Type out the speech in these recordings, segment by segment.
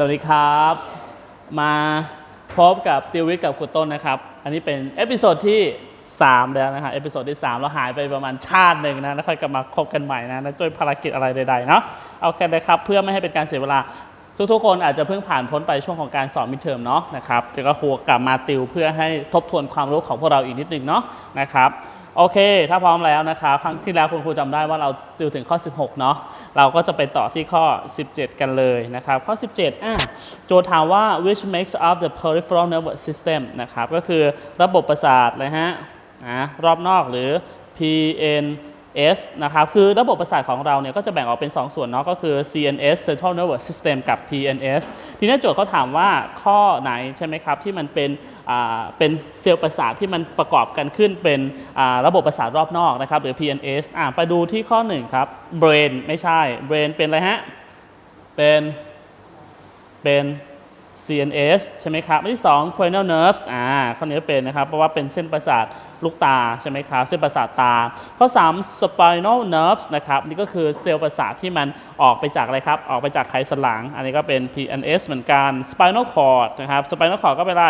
สวัสดีครับ มาพบกับติววิทย์กับคุณต้นนะครับ อันนี้เป็นเอพิโซดที่ 3 แล้วนะครับเอพิโซดที่ 3 เราหายไปประมาณชาติหนึ่งนะแล้วค่อยกลับมาพบกันใหม่นะด้วยภารกิจอะไรใดๆเนาะเอาแค่เลยครับ เพื่อไม่ให้เป็นการเสียเวลา ทุกๆคนอาจจะเพิ่งผ่านพ้นไปช่วงของการสอนมิดเทอมเนาะนะครับแต่ก็ครูกลับมาติวเพื่อให้ทบทวนความรู้ของพวกเราอีกนิดนึงเนาะนะครับ โอเค ถ้าพร้อมแล้วนะครับครั้งที่แล้วคุณครูจำได้ว่าเราติวถึงข้อ 16 เนาะ เราก็จะไปต่อที่ข้อ 17 กันเลยนะครับ ข้อ 17อะโจทย์ถามว่า which makes up the peripheral nervous system นะครับ ก็คือระบบประสาทเลยฮะนะรอบนอกหรือ PNS นะครับ คือระบบประสาทของเราเนี่ยก็จะแบ่งออกเป็น 2 ส่วนเนาะ ก็คือ CNS Central Nervous System กับ PNS ทีนี้โจทย์เขาถามว่าข้อไหนใช่ไหมครับที่มันเป็นอ่า เป็นเซลล์ประสาทที่มันประกอบกันขึ้นเป็นระบบประสาทรอบนอกนะครับหรือ PNS อะไปดูที่ข้อ1ครับ Brain ไม่ใช่ Brain เป็นอะไรฮะ เป็นเป็น CNS ใช่ไหมครับอันที่ 2 cranial nerves อ่าข้อนี้เป็นนะครับ เพราะว่าเป็นเส้นประสาทลูกตาใช่ไหมครับ เส้นประสาทตา ข้อ 3 spinal nerves นะครับ นี่ก็คือเซลล์ประสาทที่มันออกไปจากอะไรครับ ออกไปจากไขสันหลัง อันนี้ก็เป็น PNS เหมือนกัน spinal cord นะครับ spinal cord ก็เป็นอะไร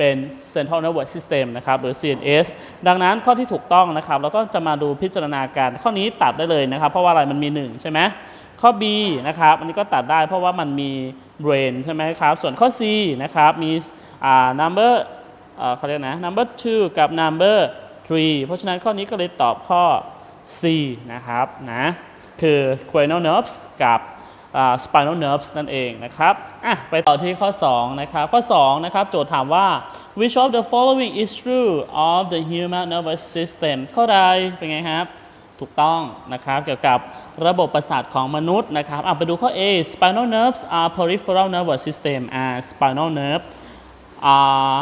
เป็น central nervous system นะครับหรือ CNS ดังนั้นข้อที่ถูกต้องนะครับเราก็จะมาดูพิจารณาการข้อนี้ตัดได้เลยนะครับ เพราะว่าอะไรมันมี 1 ใช่ไหมข้อ B นะครับอันนี้ก็ตัดได้เพราะว่ามันมี brain ใช่ไหมครับ ส่วนข้อ C นะครับมี number เขาเรียกนะ number 2 กับ number 3 เพราะฉะนั้นข้อนี้ก็เลยตอบข้อ C นะครับนะคือ cranial nerves กับ spinal nerves นั่นเองนะครับอะไปต่อที่ข้อ 2 นะครับ ข้อ 2 นะครับ โจทย์ถามว่า which of the following is true of the human nervous system ข้อใดเป็นไงครับ ถูกต้องนะครับ เกี่ยวกับระบบประสาทของมนุษย์นะครับอะไปดูข้อ A spinal nerves are peripheral nervous system อ่า spinal nerve are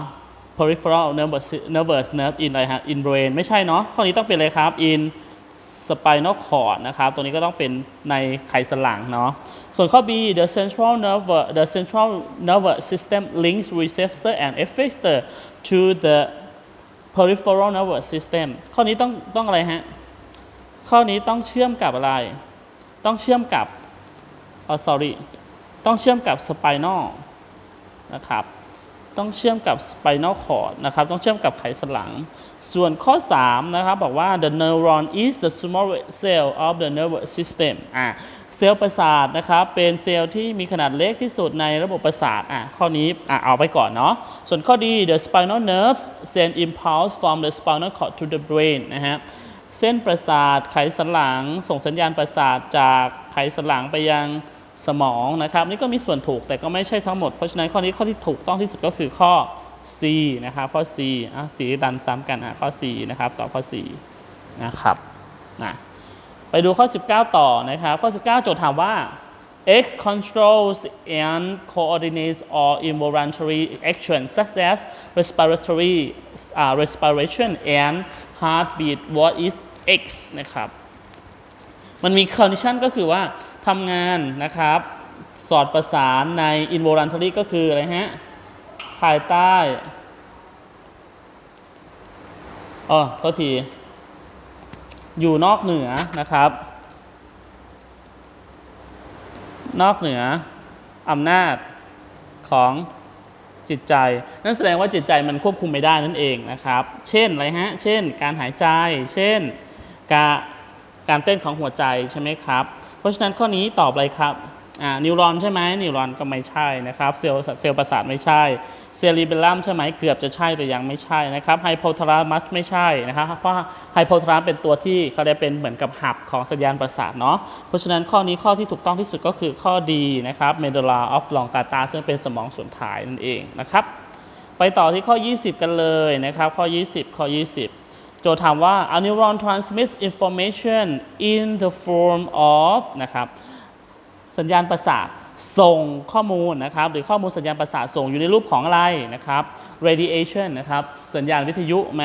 peripheral nervous nervous nerve in อะไรฮะ in brain ไม่ใช่เนาะข้อนี้ต้องเป็นอะไรครับ in spinal cord นะครับตัวนี้ก็ต้องเป็นในไขสันหลังเนาะส่วนข้อ B the central nerve the central nervous system links receptor and effector to the peripheral nervous system ข้อนี้ต้องต้องอะไรฮะ ข้อนี้ต้องเชื่อมกับอะไร ต้องเชื่อมกับอ๋อ sorry ต้องเชื่อมกับ spinal นะครับ ต้องเชื่อมกับ spinal cord นะครับ ต้องเชื่อมกับไขสันหลัง ส่วนข้อ 3 นะครับ บอกว่า the neuron is the smallest cell of the nervous system อะเซลล์ประสาทนะครับ เป็นเซลล์ที่มีขนาดเล็กที่สุดในระบบประสาทอะข้อนี้อะเอาไปก่อนเนาะส่วนข้อดี the spinal nerves send impulse from the spinal cord to the brain นะฮะเส้นประสาทไขสันหลัง ส่งสัญญาณประสาทจากไขสันหลังไปยัง สมองนะครับ นี่ก็มีส่วนถูกแต่ก็ไม่ใช่ทั้งหมด เพราะฉะนั้นข้อนี้ข้อที่ถูกต้องที่สุดก็คือข้อ C นะครับข้อ C อะสีดันซ้ำกันอะข้อ C นะครับต่อข้อ C นะครับนะไปดูข้อ 19 ต่อนะครับ ข้อ 19 โจทย์ถามว่า X controls and coordinates all involuntary actions such as respiratory uh, respiration and heartbeat what is X นะครับมันมี condition ก็คือว่า ทำงานนะครับ สอดประสานใน involuntary ก็คืออะไรฮะ ภายใต้อ๋อโทษที อยู่นอกเหนือนะครับ นอกเหนืออำนาจของจิตใจ นั่นแสดงว่าจิตใจมันควบคุมไม่ได้นั่นเองนะครับ เช่นอะไรฮะ เช่น การหายใจ เช่น การการเต้นของหัวใจใช่ไหมครับ เพราะฉะนั้นข้อนี้ตอบอะไรครับนิวรอนใช่ไหมนิวรอนก็ไม่ใช่นะครับ เซลล์เซลล์ประสาทไม่ใช่ เซลลิเบลลัมใช่ไหมเกือบจะใช่แต่ยังไม่ใช่นะครับไฮโพทารามัสไม่ใช่นะครับเพราะไฮโพทารามเป็นตัวที่เขาได้เป็นเหมือนกับหับของสัญญาณประสาทเนาะเพราะฉะนั้นข้อนี้ข้อที่ถูกต้องที่สุดก็คือข้อดีนะครับเมดูลาออฟลองตาตาซึ่งเป็นสมองส่วนท้ายนั่นเองนะครับไปต่อที่ข้อ 20 กันเลยนะครับ ข้อ 20 ข้อ 20 โจทย์ถามว่า a neuron transmits information in the form of นะครับสัญญาณประสาทส่งข้อมูลนะครับหรือข้อมูลสัญญาณประสาทส่งอยู่ในรูปของอะไรนะครับ radiation นะครับสัญญาณวิทยุไหม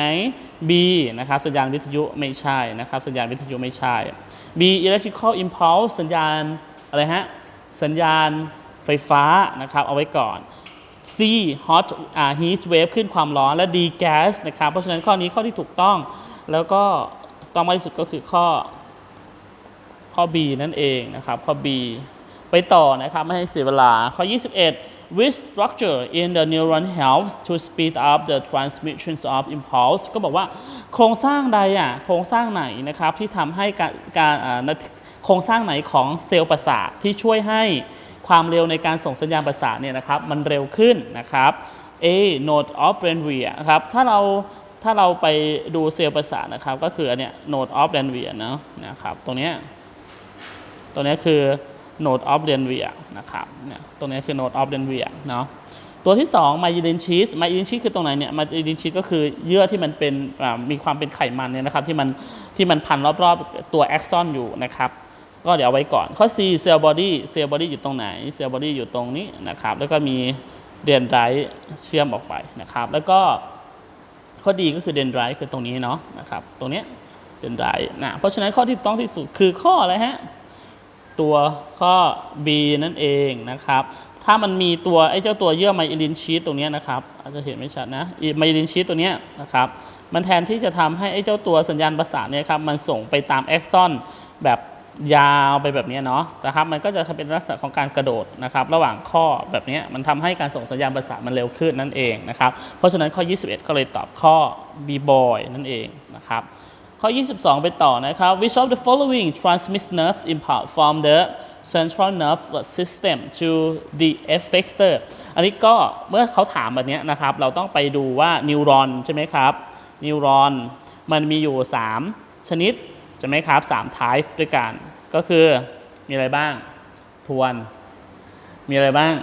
B นะครับสัญญาณวิทยุไม่ใช่นะครับสัญญาณวิทยุไม่ใช่ B electrical impulse สัญญาณอะไรฮะสัญญาณไฟฟ้านะครับเอาไว้ก่อน C hot heat wave ขึ้นความร้อนและ D gas นะครับ เพราะฉะนั้นข้อนี้ข้อที่ถูกต้อง แล้วก็ถูกต้องมากที่สุดก็คือข้อ ข้อ B นั่นเองนะครับ ข้อ B ไปต่อนะครับ ไม่ให้เสียเวลา ข้อ 21 which structure in the neuron helps to speed up the transmission of impulse ก็บอกว่าโครงสร้างใดอะโครงสร้างไหนนะครับที่ทำให้การการโครงสร้างไหนของเซลล์ประสาทที่ช่วยให้ ความเร็วในการส่งสัญญาณประสาทเนี่ยนะครับมันเร็วขึ้นนะครับ A node of Ranvier ครับถ้าเราถ้าเราไปดูเซลล์ประสาทนะครับก็คืออันเนี้ย node of Ranvier เนอะนะครับตรงเนี้ยตัวนี้คือ node of Denver นะครับเนี่ยตรงนี้คือ node of Denver เนาะตัวที่2 myelin sheath myelin sheath คือตรงไหนเนี่ย myelin sheath ก็คือเยื่อที่มันเป็นมีความเป็นไขมันเนี่ยนะครับที่มันที่มันพันรอบๆตัว axon อยู่นะครับ ก็เดี๋ยวเอาไว้ก่อน ข้อ C cell body cell body อดี้อยู่ตรงไหน cell body อยู่ตรงนี้นะครับ แล้วก็มีเดนไรเชื่อมออกไปนะครับ แล้วก็ข้อดีก็คือเดนไรคือตรงนี้เนาะนะครับ ตรงเนี้ยเดนไรนะเพราะฉะนั้นข้อที่ต้องที่สุดคือข้ออะไรฮะตัวข้อ B นั่นเองนะครับ ถ้ามันมีตัวไอ้เจ้าตัวเยื่อไมเอลินชีตตรงนี้นะครับ อาจจะเห็นไม่ชัดนะไมเอลินชีตตัวเนี้ยนะครับ มันแทนที่จะทำให้ไอ้เจ้าตัวสัญญาณประสาทเนี่ยครับมันส่งไปตามแอ็กซอนแบบ ยาวไปแบบนี้เนาะนะครับมันก็จะเป็นลักษณะของการกระโดดนะครับระหว่างข้อแบบนี้มันทำให้การส่งสัญญาณประสาทมันเร็วขึ้นนั่นเองนะครับเพราะฉะนั้นข้อ 21 ก็เลยตอบข้อ B boy นั่นเองนะครับข้อ 22 ไปต่อนะครับ which of the following transmits nerves impulse from the central nervous system to the effector อันนี้ก็เมื่อเขาถามแบบนี้นะครับเราต้องไปดูว่านิวรอนใช่ไหมครับนิวรอนมันมีอยู่ 3 ชนิด ใช่ไหมครับ3 type ด้วยกัน ก็คือมีอะไรบ้าง ทวน มีอะไรบ้าง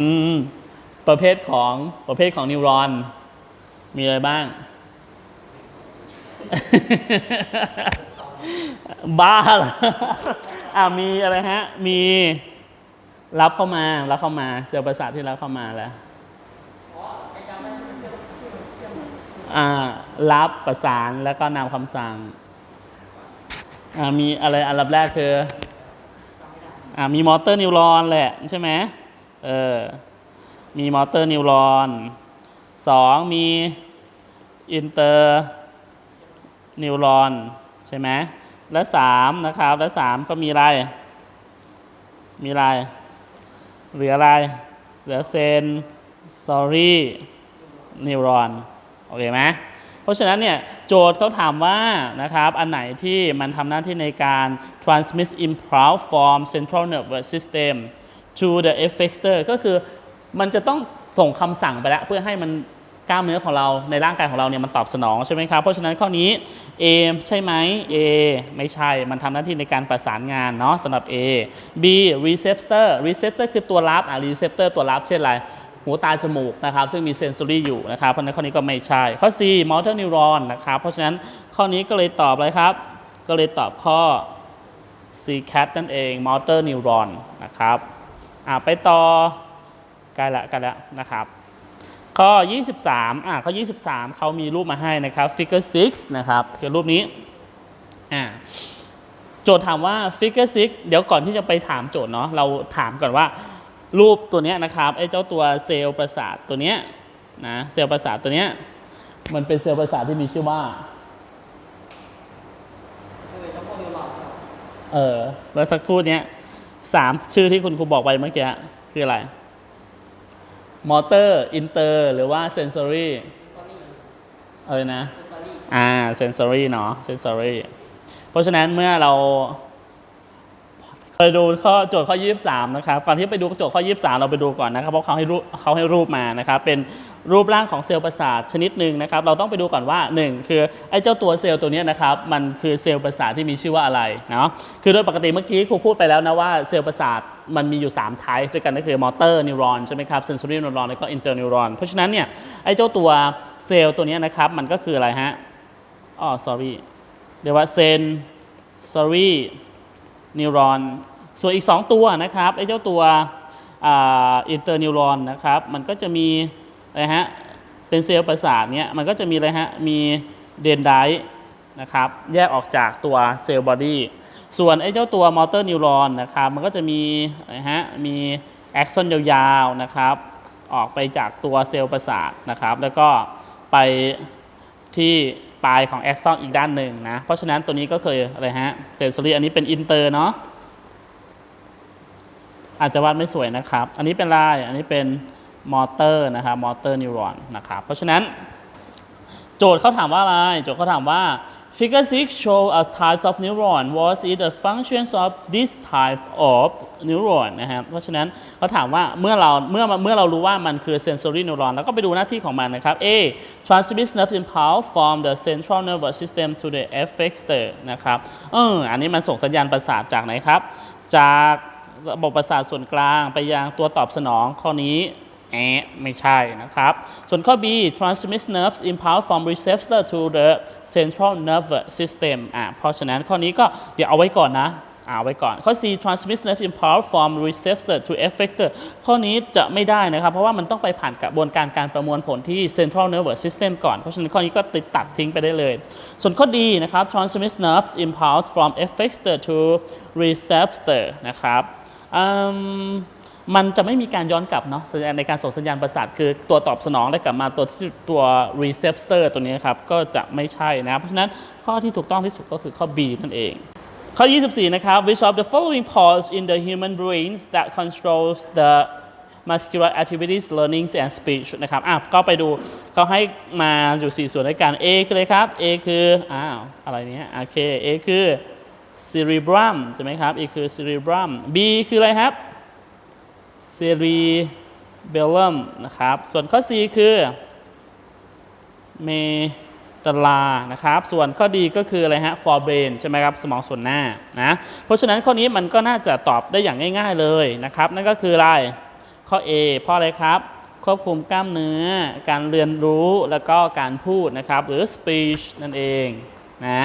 อืมประเภทของประเภทของนิวรอน มีอะไรบ้าง บ้าเหรออ่ามีอะไรฮะ มีรับเข้ามา รับเข้ามา เซลล์ประสาทที่รับเข้ามาแล้ว อ่า รับประสานแล้วก็นำคำสั่งมีอะไรอันดับแรกคืออมีมอเตอร์นิวรอนแหละใช่ไหมเออมีมอเตอร์นิวรอนสองมีอินเตอร์นิวรอนใช่ไหมและสามนะครับ และสามก็มีอะไร มีอะไร เหลืออะไร เหลือเซนซอรี่นิวรอน โอเคไหมเพราะฉะนั้นเนี่ยโจทย์เขาถามว่านะครับอันไหนที่มันทำหน้าที่ในการ transmit impulse from central nervous system to the effector ก็คือมันจะต้องส่งคำสั่งไปแล้ว เพื่อให้มันกล้ามเนื้อของเราในร่างกายของเราเนี่ยมันตอบสนองใช่ไหมครับ เพราะฉะนั้นข้อนี้ A ใช่ไหม A ไม่ใช่ มันทำหน้าที่ในการประสานงานเนาะสำหรับ A B receptor receptor คือตัวรับอะ receptor ตัวรับเช่นไร หูตาจมูกนะครับซึ่งมีเซนซอรี่อยู่นะครับเพราะฉะนั้นข้อนี้ก็ไม่ใช่ ข้อ C motor neuron นะครับเพราะฉะนั้นข้อนี้ก็เลยตอบอะไรครับ ก็เลยตอบข้อ C cat นั่นเอง motor neuron นะครับอะไปต่อใกล้ละใกล้ละนะครับข้อ 23อะข้อ 23 เขามีรูปมาให้นะครับ figure 6 นะครับคือรูปนี้อ่าโจทย์ถามว่า figure 6 เดี๋ยวก่อนที่จะไปถามโจทย์เนาะเราถามก่อนว่า รูปตัวเนี้ยนะครับไอ้เจ้าตัวเซลล์ประสาทตัวเนี้ยนะเซลล์ประสาทตัวเนี้ยมันเป็นเซลล์ประสาทที่มีชื่อว่าเออเมื่อสักครู่เนี้ยสามชื่อที่คุณครูบอกไปเมื่อกี้คืออะไรมอเตอร์อินเตอร์หรือว่าเซนซอรี่เออนะอ่าเซนซอรี่เนาะเซนซอรี่เพราะฉะนั้นเมื่อเรา ไปดูข้อโจทย์ข้อ 23 นะครับก่อนที่ไปดูโจทย์ข้อ 23 เราไปดูก่อนนะครับเพราะเขาให้รูปเขาให้รูปมานะครับเป็นรูปร่างของเซลล์ประสาทชนิดหนึ่งนะครับ เราต้องไปดูก่อนว่า 1 คือไอ้เจ้าตัวเซลล์ตัวนี้นะครับมันคือเซลล์ประสาทที่มีชื่อว่าอะไรเนาะคือโดยปกติเมื่อกี้ครูพูดไปแล้วนะว่าเซลล์ประสาทมันมีอยู่3 type ด้วยกันก็คือมอเตอร์นิวรอนใช่ไหมครับเซนซอรี่นิวรอนแล้วก็อินเตอร์นิวรอนเพราะฉะนั้นเนี่ยไอ้เจ้าตัวเซลล์ตัวนี้นะครับมันก็คืออะไรฮะอ๋อ sorry เรียกว่าเซนซอรี่ นิวรอน ส่วนอีก 2 ตัวนะครับไอ้เจ้าตัวอินเตอร์นิวรอนนะครับมันก็จะมีอะไรฮะเป็นเซลล์ประสาทเนี้ยมันก็จะมีอะไรฮะมีเดนไดนะครับแยกออกจากตัวเซลล์บอดี้ส่วนไอ้เจ้าตัวมอเตอร์นิวรอนนะครับมันก็จะมีอะไรฮะมีแอคซอนยาวๆนะครับออกไปจากตัวเซลล์ประสาทนะครับแล้วก็ไปที่ ปลายของแอคซอนอีกด้านหนึ่งนะ เพราะฉะนั้นตัวนี้ก็คืออะไรฮะเซนซอรี่อันนี้เป็นอินเตอร์เนาะอาจจะวาดไม่สวยนะครับ อันนี้เป็นลาย อันนี้เป็นมอเตอร์นะครับมอเตอร์นิวรอนนะครับ เพราะฉะนั้น โจทย์เขาถามว่าอะไร โจทย์เขาถามว่า figure 6 show a type of neuron what is the functions of this type of neuron นะครับเพราะฉะนั้นเขาถามว่าเมื่อเราเมื่อเมื่อเรารู้ว่ามันคือ sensory neuron แล้วก็ไปดูหน้าที่ของมันนะครับ A transmit nerve impulse from the central nervous system to the effector นะครับเอออันนี้มันส่งสัญญาณประสาทจากไหนครับ จากระบบประสาทส่วนกลางไปยังตัวตอบสนองข้อนี้แอะไม่ใช่นะครับ ส่วนข้อ B transmit nerves impulse from receptor to the central nervous system อะเพราะฉะนั้นข้อนี้ก็เดี๋ยวเอาไว้ก่อนนะ เอาไว้ก่อน ข้อ C transmit nerve impulse from receptor to effector ข้อนี้จะไม่ได้นะครับ เพราะว่ามันต้องไปผ่านกระบวนการการประมวลผลที่ central nervous system ก่อน เพราะฉะนั้นข้อนี้ก็ติดตัดทิ้งไปได้เลย ส่วนข้อ D นะครับ transmit nerves impulse from effector to receptor นะครับมมันจะไม่มีการย้อนกลับเนาะสัญญาณในการส่งสัญญาณประสาทคือตัวตอบสนองและกลับมาตัวที่ตัว receptor ตัวนี้ครับ ก็จะไม่ใช่นะครับเพราะฉะนั้นข้อที่ถูกต้องที่สุดก็คือข้อ B นั่นเอง ข้อ 24 นะครับ which of the following parts in the human brains that controls the muscular activities learning and speech นะครับอะก็ไปดูเขาให้มาอยู่ 4 ส่วนด้วยกัน A คืออะไรครับ A คืออ้าวอะไรเนี้ยโอเค A คือ cerebrum ใช่ไหมครับ A คือ cerebrum B คืออะไรครับ cerebellum นะครับ ส่วนข้อ C คือ ลานะครับ ส่วนข้อดีก็คืออะไรฮะ forebrain ใช่ไหมครับ สมองส่วนหน้านะ เพราะฉะนั้นข้อนี้มันก็น่าจะตอบได้อย่างง่าย ๆเลยนะครับ นั่นก็คืออะไร ข้อ A เพราะอะไรครับ ควบคุมกล้ามเนื้อ การเรียนรู้แล้วก็การพูดนะครับ หรือ speech นั่นเองนะ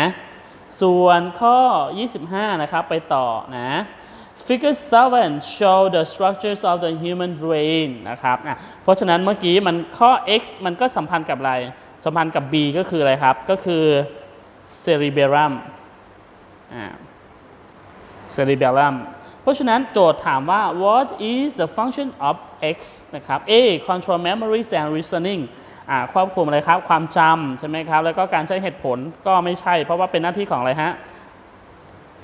ส่วนข้อ 25 นะครับ ไปต่อนะ Figure 7 show the structures of the human brain นะครับอะเพราะฉะนั้นเมื่อกี้มันข้อ x มันก็สัมพันธ์กับอะไร สัมพันธ์กับ b ก็คืออะไรครับ ก็คือ cerebellum cerebellum เพราะฉะนั้นโจทย์ถามว่า what is the function of x นะครับ A control memories and reasoning ควบคุมอะไรครับ ความจำใช่ไหมครับ แล้วก็การใช้เหตุผลก็ไม่ใช่ เพราะว่าเป็นหน้าที่ของอะไรฮะ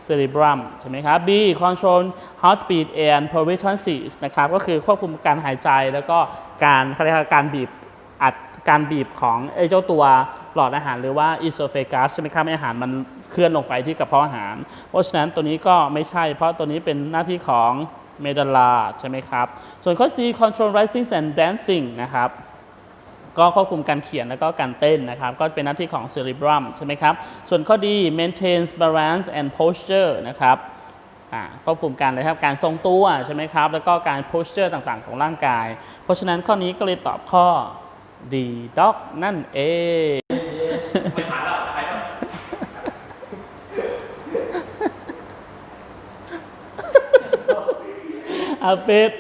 cerebrum ใช่ไหมครับ B control heartbeat and peritonitis นะครับ ก็คือควบคุมการหายใจแล้วก็การเขาเรียกว่าการบีบ การบีบของไอ้เจ้าตัวหลอดอาหารหรือว่า esophagus ใช่ไหมครับอาหารมันเคลื่อนลงไปที่กระเพาะอาหาร เพราะฉะนั้นตัวนี้ก็ไม่ใช่ เพราะตัวนี้เป็นหน้าที่ของ medulla ใช่ไหมครับ ส่วนข้อ C control writing and dancing นะครับก็ควบคุมการเขียนแล้วก็การเต้นนะครับ ก็เป็นหน้าที่ของ cerebrum ใช่ไหมครับ ส่วนข้อดี maintains balance and posture นะครับควบคุมการเลยครับการทรงตัวใช่ไหมครับ แล้วก็การ posture ต่างๆ ของร่างกาย เพราะฉะนั้นข้อนี้ก็เลยตอบข้อ ดีด็อกนั่นเองอาเป็ด